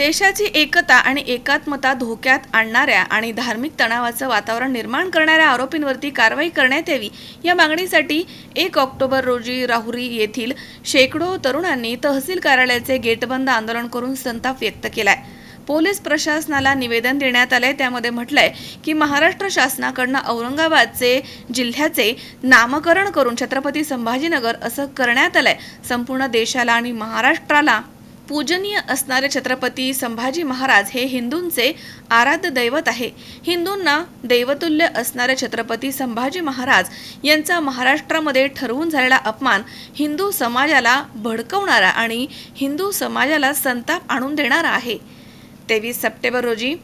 देशाची एकता आणि एकात्मता धोक्यात आणणाऱ्या आणि धार्मिक तणावाचं वातावरण निर्माण करणाऱ्या आरोपींवरती कारवाई करण्यात यावी या मागणीसाठी एक ऑक्टोबर रोजी राहुरी येथील शेकडो तरुणांनी तहसील कार्यालयाचे गेटबंद आंदोलन करून संताप व्यक्त केलाय. पोलीस प्रशासनाला निवेदन देण्यात आलंय. त्यामध्ये म्हटलंय की महाराष्ट्र शासनाकडनं औरंगाबादचे जिल्ह्याचे नामकरण करून छत्रपती संभाजीनगर असं करण्यात आलंय. संपूर्ण देशाला आणि महाराष्ट्राला पूजनीय असणारे छत्रपती संभाजी महाराज हे हिंदूंचे आराध्य दैवत आहे. हिंदूंना दैवतुल्य असणारे छत्रपती संभाजी महाराज यांचा महाराष्ट्रामध्ये ठरवून झालेला अपमान हिंदू समाजाला भडकवणारा आणि हिंदू समाजाला संताप आणून देणारा आहे. तेवीस सप्टेंबर रोजी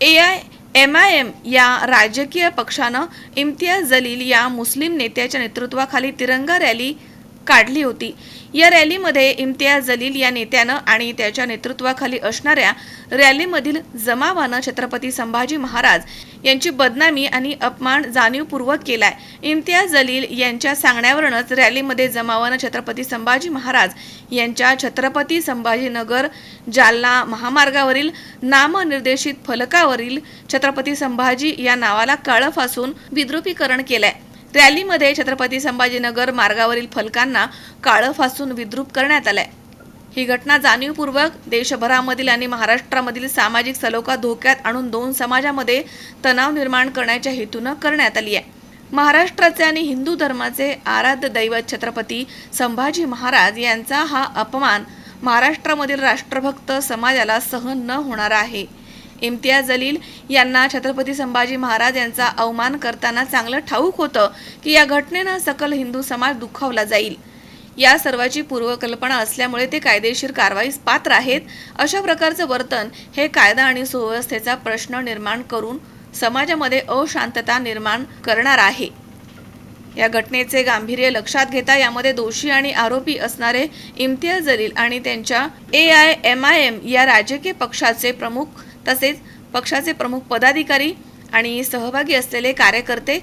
A I M I M या राजकीय पक्षानं इम्तियाज जलील या मुस्लिम नेत्याच्या नेतृत्वाखाली तिरंगा रॅली काढली होती. या रॅलीमध्ये इम्तियाज जलील या नेत्यानं आणि त्याच्या नेतृत्वाखाली असणाऱ्या रॅलीमधील जमावानं छत्रपती संभाजी महाराज यांची बदनामी आणि अपमान जाणीवपूर्वक केलाय. इम्तियाज जलील यांच्या सांगण्यावरूनच रॅलीमध्ये जमावानं छत्रपती संभाजी महाराज यांच्या छत्रपती संभाजीनगर जालना महामार्गावरील नामनिर्देशित फलकावरील छत्रपती संभाजी या नावाला काळं फासून विद्रुपीकरण केलंय. रॅलीमध्ये छत्रपती संभाजीनगर मार्गावरील फलकांना काळं फासून विद्रूप करण्यात आलंय. ही घटना जाणीवपूर्वक देशभरामधील आणि महाराष्ट्रामधील सामाजिक सलोखा धोक्यात आणून दोन समाजामध्ये तणाव निर्माण करण्याच्या हेतूनं करण्यात आली आहे. महाराष्ट्राचे आणि हिंदू धर्माचे आराध्य दैवत छत्रपती संभाजी महाराज यांचा हा अपमान महाराष्ट्रामधील राष्ट्रभक्त समाजाला सहन न होणारा आहे. इम्तियाज जलील यांना छत्रपती संभाजी महाराज यांचा अवमान करताना चांगलं ठाऊक होतं की या घटनेनं सकल हिंदू समाज दुखावला जाईल. या सर्वाची पूर्वकल्पना असल्यामुळे ते कायदेशीर कारवाईस पात्र आहेत अशा प्रकारचं वर्तन हे कायदा आणि सुव्यवस्थेचा प्रश्न निर्माण करून समाजामध्ये अशांतता निर्माण करणार आहे. या घटनेचे गांभीर्य लक्षात घेता यामध्ये दोषी आणि आरोपी असणारे इम्तियाज जलील आणि त्यांच्या A I M I M या राजकीय पक्षाचे प्रमुख तसेच पक्षाचे प्रमुख पदाधिकारी आणि सहभागी असलेले कार्यकर्ते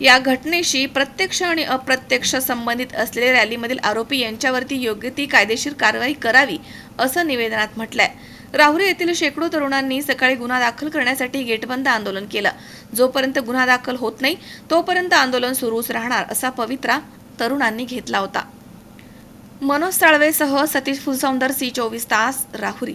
या घटनेशी प्रत्यक्ष आणि अप्रत्यक्ष संबंधित असलेले रॅलीमधील आरोपी यांच्यावरती योग्य ती कायदेशीर कारवाई करावी असं निवेदनात म्हटलंय. राहुरी येथील शेकडो तरुणांनी सकाळी गुन्हा दाखल करण्यासाठी गेटबंद आंदोलन केलं. जोपर्यंत गुन्हा दाखल होत नाही तोपर्यंत आंदोलन सुरूच राहणार असा पवित्रा तरुणांनी घेतला होता. मनोज साळवेसह सतीश फुलसौंदर सी चोवीस तास राहुरी.